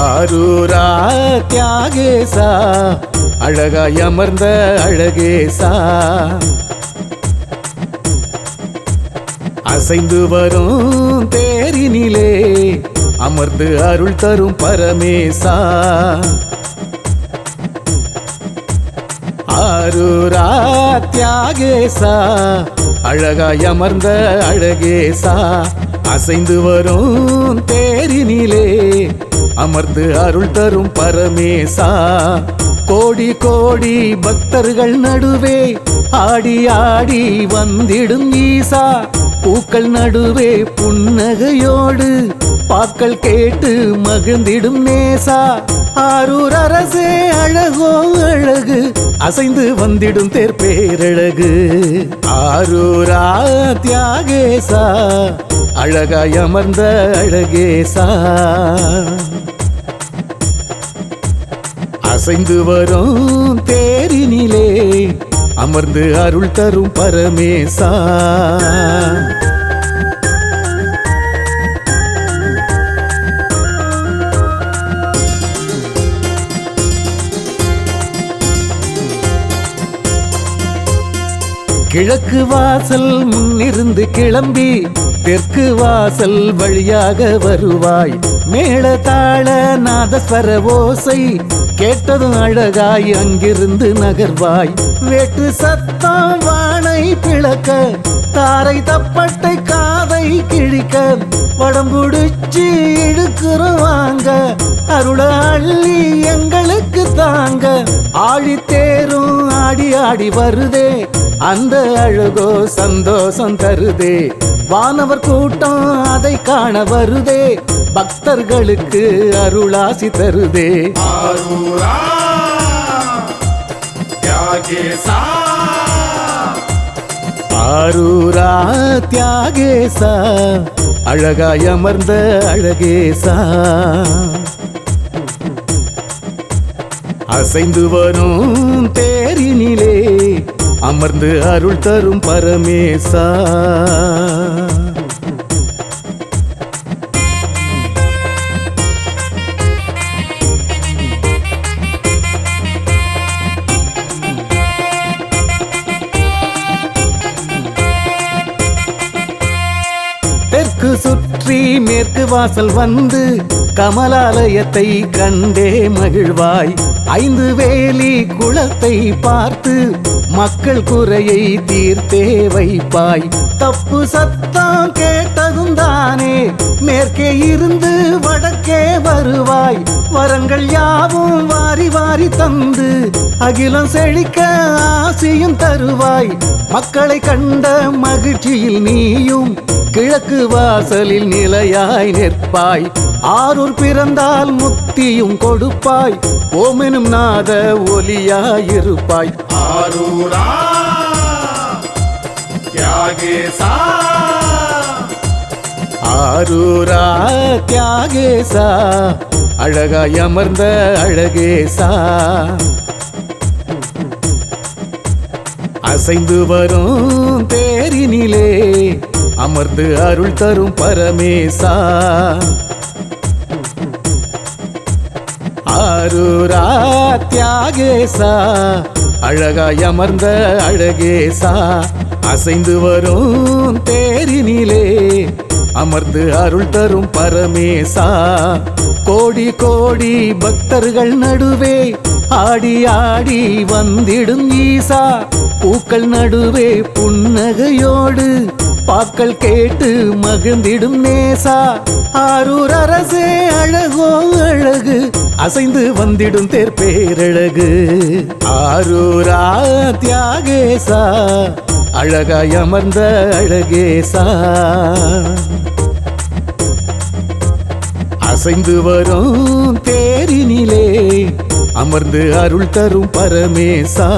ஆரூரா தியாகேசா அழகாய் அமர்ந்த அழகேசா. அசைந்து வரும் தே அமர்ந்து அருள் தரும் பரமேசா. ஆரூரா தியாகேசா அழகாய் அமர்ந்த அழகேசா. அசைந்து வரும் தேரினிலே அமர்ந்து அருள் தரும் பரமேசா. கோடி கோடி பக்தர்கள் நடுவே ஆடி ஆடி வந்திடும் ஈசா. பூக்கள் நடுவே புன்னகையோடு பாக்கள் கேட்டு மகிழ்ந்திடும் நேசா. ஆரூர் அரசே அழகோ அழகு. அசைந்து வந்திடும் தேர் பேரழகு. ஆரூரா தியாகேசா. அழகாய் அமர்ந்த அழகேசா. அசைந்து வரும் தேரினிலே அமர்ந்து அருள் தரும் பரமேசா. கிழக்கு வாசல் முன்னிருந்து கிளம்பி தெற்கு வாசல் வழியாக வருவாய். மேள தாள நாதஸ்வர ஓசை கேட்டதும் அழகாய் அங்கிருந்து நகர்வாய். வேட்டு சத்தம் வானை பிளக்க தாரை தப்பட்டை காதை கிழிக்க வடம்புடிச்சு இழுக்கிறோம் வாங்க அருள அள்ளி எங்களுக்கு தாங்க. ஆழி தேரும் ஆடி ஆடி வருதே அந்த அழகோ சந்தோஷம் தருதே. வானவர் கூட்டம் அதை காண வருதே. பக்தர்களுக்கு அருளாசி தருதே. ஆரூரா தியாகேசா. அழகாய் அமர்ந்த அழகேசா. அசைந்து வரும் தேரினிலே அமர்ந்து அருள் தரும் பரமேசா. தெற்கு சுற்றி மேற்கு வாசல் வந்து கமலாலயத்தை கண்டே மகிழ்வாய். ஐந்து வேலி குளத்தை பார்த்து மக்கள் குறையை தீர்த்தே வைப்பாய். தப்பு சத்தம் கேட்டதும் தானே மேற்கே இருந்து வடக்கே வருவாய். வரங்கள் யாவும் வாரி வாரி தந்து அகிலம் செழிக்க ஆசையும் தருவாய். மக்களை கண்ட மகிழ்ச்சியில் நீயும் கிழக்கு வாசலில் நிலையாய் நிற்பாய். ஆரூர் பிறந்தால் முத்தியும் கொடுப்பாய். ஓமெனும் நாத ஒலியாயிருப்பாய் ஆரூரா தியாகேசா. ஆரூரா தியாகேசா அழகாய் அமர்ந்த அழகேசா. அசைந்து வரும் தேரினிலே அமர்ந்து அருள் தரும் பரமேசா. ஆரூரா தியாகேசா அழகாய் அமர்ந்த அழகேசா. அசைந்து வரும் தேரினிலே அமர்ந்து அருள் தரும் பரமேசா. கோடி கோடி பக்தர்கள் நடுவே ஆடி ஆடி வந்திடும் ஈசா. பூக்கள் நடுவே புன்னகையோடு பாக்கள் கேட்டு மகிழ்ந்திடும் நேசா. ஆரூர் அரசே அழகோ அழகு அசைந்து வந்திடும் தேர்பேரழகு ஆரூரா தியாகேசா அழகாய் அமர்ந்த அழகேசா. அசைந்து வரும் தேரினிலே அமர்ந்து அருள் தரும் பரமேசா.